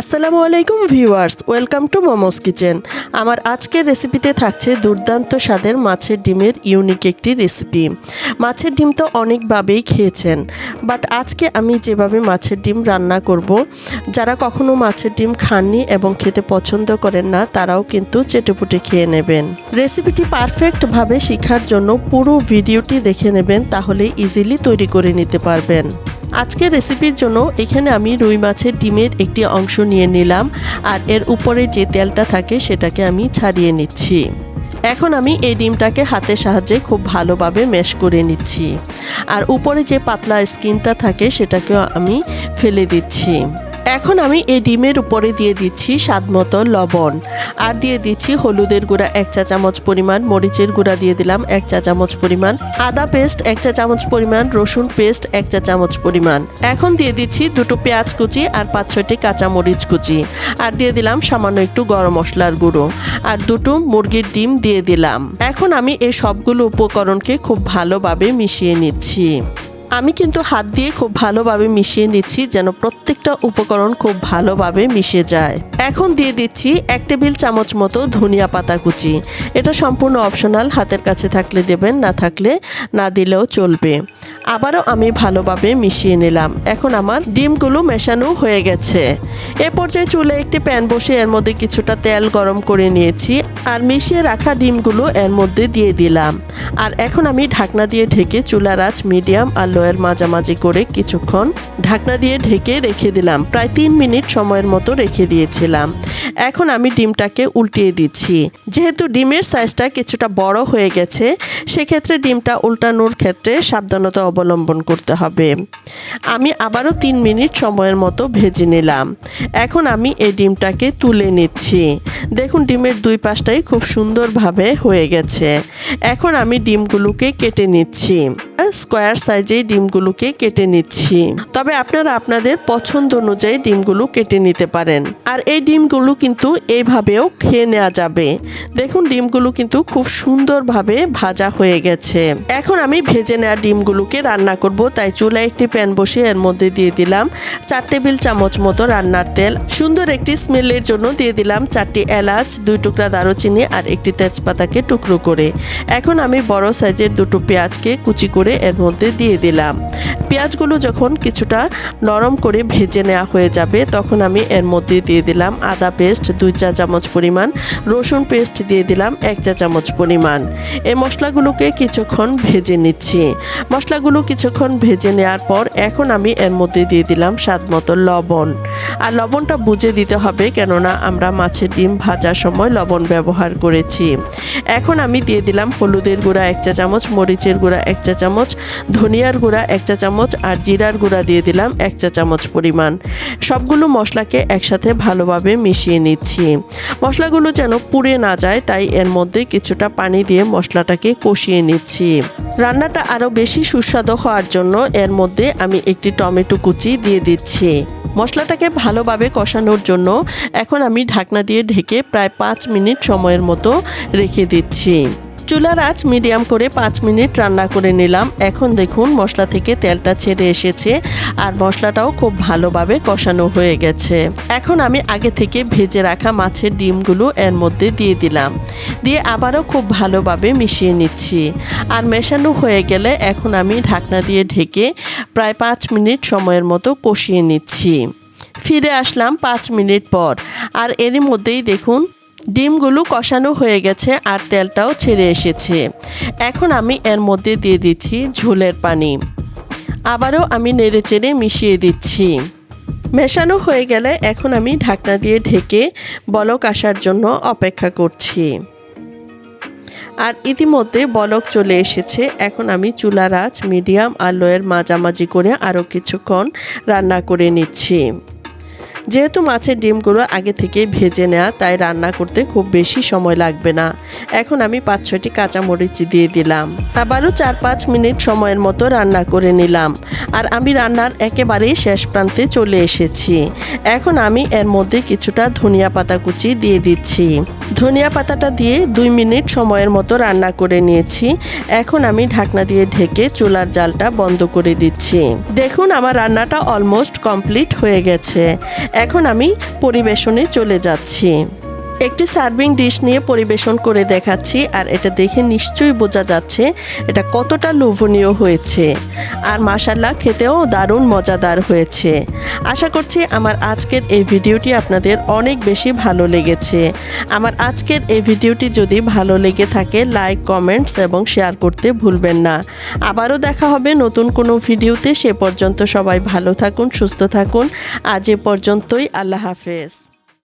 আসসালামু আলাইকুম viewers, welcome to momos kitchen. আমার আজকের রেসিপিতে থাকছে দুর্দান্ত স্বাদের মাছের ডিমের ইউনিক একটি রেসিপি। মাছের ডিম তো অনেকভাবেই খেয়েছেন, বাট আজকে আমি যেভাবে মাছের ডিম রান্না করব, যারা কখনো মাছের ডিম খাননি এবং খেতে পছন্দ করেন না, তারাও কিন্তু চেটেপুটে খেয়ে নেবেন। রেসিপিটি পারফেক্টভাবে শেখার জন্য পুরো ভিডিওটি দেখে নেবেন, তাহলে ইজিলি তৈরি করে নিতে পারবেন। আজকের রেসিপির জন্য এখানে আমি রুই মাছের ডিমের একটি অংশ নিয়ে নিলাম আর এর উপরে যে তেলটা থাকে সেটাকে আমি ছাড়িয়ে নিচ্ছি। এখন আমি এই ডিমটাকে হাতের সাহায্যে খুব ভালোভাবে ম্যাশ করে নিচ্ছি। আর উপরে যে পাতলা স্কিনটা থাকে সেটাকেও আমি ফেলে দিচ্ছি। এখন আমি এই ডিমের উপরে দিয়ে দিচ্ছি স্বাদ মতো লবণ। আর দিয়ে দিচ্ছি হলুদের গুঁড়া এক চা চামচ পরিমাণ, মরিচের গুঁড়া দিয়ে দিলাম এক চা চামচ পরিমাণ, আদা পেস্ট এক চা চামচ পরিমাণ, রসুন পেস্ট এক চা চামচ পরিমাণ। এখন দিয়ে দিচ্ছি দুটো পেঁয়াজ কুচি আর পাঁচ ছয়টি কাঁচা মরিচ কুচি। আর দিয়ে দিলাম সামান্য একটু গরম মশলার গুঁড়ো। আর দুটো মুরগির ডিম দিয়ে দিলাম। এখন আমি এই সবগুলো উপকরণকে খুব ভালোভাবে মিশিয়ে নিচ্ছি। আমি কিন্তু হাত দিয়ে খুব ভালোভাবে মিশিয়ে নিচ্ছি যেন প্রত্যেকটা উপকরণ খুব ভালোভাবে মিশে যায়। এখন দিয়ে দিচ্ছি এক টেবিল চামচ মতো ধনিয়া পাতা কুচি। এটা সম্পূর্ণ অপশনাল হাতের কাছে থাকলে দেবেন, না থাকলে না দিলেও চলবে। আবারও আমি ভালোভাবে মিশিয়ে নিলাম। এখন আমার ডিমগুলো মেশানো হয়ে গেছে। এ পর্যায়ে চুলে একটি প্যান বসে এর মধ্যে কিছুটা তেল গরম করে নিয়েছি আর মিশিয়ে রাখা ডিমগুলো এর মধ্যে দিয়ে দিলাম। আর এখন আমি ঢাকনা দিয়ে ঢেকে চুলার আঁচ মিডিয়াম আর লোয়ের মাঝামাঝি করে কিছুক্ষণ ঢাকনা দিয়ে ঢেকে রেখে দিলাম। প্রায় তিন মিনিট সময়ের মতো রেখে দিয়েছিলাম। এখন আমি ডিমটাকে উল্টিয়ে দিচ্ছি। যেহেতু ডিমের সাইজটা কিছুটা বড় হয়ে গেছে, সেক্ষেত্রে ডিমটা উল্টানোর ক্ষেত্রে সাবধানতা অবলম্বন করতে হবে। আমি আবারও তিন মিনিট সময়ের মতো ভেজে নিলাম। এখন আমি এই ডিমটাকে তুলে নিচ্ছি। দেখুন, ডিমের দুই পাশটাই খুব সুন্দরভাবে হয়ে গেছে। এখন আমি ডিমগুলোকে কেটে নিচ্ছি। স্কোয়ার সাইজে ডিমগুলোকে কেটে নিচ্ছি। তবে আপনারা আপনাদের পছন্দ অনুযায়ী ডিমগুলো কেটে নিতে পারেন। আর এই ডিমগুলো কিন্তু এইভাবেও খেয়ে নেওয়া যাবে। দেখুন, ডিমগুলো কিন্তু খুব সুন্দরভাবে ভাজা হয়ে গেছে। এখন আমি ভেজে নেওয়া ডিমগুলোকে রান্না করব, তাই চুলায় একটি প্যান বসে এর মধ্যে দিয়ে দিলাম চার টেবিল চামচ মতো রান্নার তেল। সুন্দর একটি স্মেলের জন্য দিয়ে দিলাম চারটি এলাচ, দুই টুকরা দারুচিনি আর একটি তেজপাতাকে টুকরো করে। এখন আমি বড় সাইজের দুটো পেঁয়াজকে কুচি করে এর মধ্যে দিয়ে দিলাম। পেঁয়াজগুলো যখন কিছুটা নরম করে ভেজে নেওয়া হয়ে যাবে, তখন আমি এর মধ্যে দিয়ে দিলাম আদা পেস্ট, দুই চা চামচ পরিমাণ। রসুন পেস্ট দিয়ে দিলাম এক চা চামচ পরিমাণ। এই মশলাগুলোকে কিছুক্ষণ ভেজে নিচ্ছি। মশলাগুলো কিছুক্ষণ ভেজে নেওয়ার পর এখন আমি এর মধ্যে দিয়ে দিলাম স্বাদ মতো লবণ। আর লবণটা বুঝে দিতে হবে কেননা আমরা মাছের ডিম ভাজার সময় লবণ ব্যবহার করেছি। এখন আমি দিয়ে দিলাম হলুদের গুঁড়া এক চা চামচ, মরিচের গুঁড়া এক চা চামচ, ধনিয়ার গুঁড়া এক চা চামচ আর জিরার গুঁড়া দিয়ে দিলাম এক চা চামচ পরিমাণ। সবগুলো মশলাকে একসাথে ভালোভাবে মিশিয়ে নিচ্ছি। মশলাগুলো যেন পুড়ে না যায়, তাই এর মধ্যে কিছুটা পানি দিয়ে মশলাটাকে কষিয়ে নিচ্ছি। রান্নাটা আরও বেশি সুস্বাদু হওয়ার জন্য এর মধ্যে আমি একটি টমেটো কুচি দিয়ে দিচ্ছি। মশলাটাকে ভালোভাবে কষানোর জন্য এখন আমি ঢাকনা দিয়ে ঢেকে প্রায় পাঁচ মিনিট সময়ের মতো রেখে দিচ্ছি। চুলার আঁচ মিডিয়াম করে পাঁচ মিনিট রান্না করে নিলাম। এখন দেখুন মশলা থেকে তেলটা ছেড়ে এসেছে আর মশলাটাও খুব ভালোভাবে কষানো হয়ে গেছে। এখন আমি আগে থেকে ভেজে রাখা মাছের ডিমগুলো এর মধ্যে দিয়ে দিলাম। দিয়ে আবারও খুব ভালোভাবে মিশিয়ে নিচ্ছি। আর মেশানো হয়ে গেলে এখন আমি ঢাকনা দিয়ে ঢেকে প্রায় পাঁচ মিনিট সময়ের মতো কষিয়ে নিচ্ছি। ফিরে আসলাম পাঁচ মিনিট পর। আর এরই মধ্যেই দেখুন ডিমগুলো কষানো হয়ে গেছে আর তেলটাও ছেড়ে এসেছে। এখন আমি এর মধ্যে দিয়ে দিচ্ছি ঝোলের পানি। আবারও আমি নেড়ে চেড়ে মিশিয়ে দিচ্ছি। মেশানো হয়ে গেলে এখন আমি ঢাকনা দিয়ে ঢেকে বলক আসার জন্য অপেক্ষা করছি। আর ইতিমধ্যে বলক চলে এসেছে। এখন আমি চুলার আঁচ, মিডিয়াম আর লোয়ের মাঝামাঝি করে আরও কিছুক্ষণ রান্না করে নিচ্ছি। যেহেতু মাছের ডিমগুলো আগে থেকে ভেজে নেওয়া তাই রান্না করতে খুব বেশি সময় লাগবে না। এখন আমি পাঁচ ছয়টি কাঁচামরিচ দিয়ে দিলাম। আবারও চার পাঁচ মিনিট সময়ের মতো রান্না করে নিলাম। আর আমি রান্নার একেবারেই শেষ প্রান্তে চলে এসেছি। এখন আমি এর মধ্যে কিছুটা ধনিয়া পাতা কুচি দিয়ে দিচ্ছি। ধনিয়া পাতাটা দিয়ে দুই মিনিট সময়ের মতো রান্না করে নিয়েছি। এখন আমি ঢাকনা দিয়ে ঢেকে চুলার জালটা বন্ধ করে দিচ্ছি। দেখুন, আমার রান্নাটা অলমোস্ট কমপ্লিট হয়ে গেছে। এখন আমি পরিবেশনে চলে যাচ্ছি। একটি সার্ভিং ডিশ নিয়ে পরিবেশন করে দেখাচ্ছি আর এটা দেখে নিশ্চয়ই বোঝা যাচ্ছে এটা কতটা লোভনীয় হয়েছে। আর মাসাল্লাহ খেতেও দারুণ মজাদার হয়েছে। আশা করছি আমার আজকের এই ভিডিওটি আপনাদের অনেক বেশি ভালো লেগেছে। আমার আজকের এই ভিডিওটি যদি ভালো লেগে থাকে, লাইক, কমেন্টস এবং শেয়ার করতে ভুলবেন না। আবারও দেখা হবে নতুন কোনো ভিডিওতে। সে পর্যন্ত সবাই ভালো থাকুন, সুস্থ থাকুন। আজ এ পর্যন্তই, আল্লাহ হাফেজ।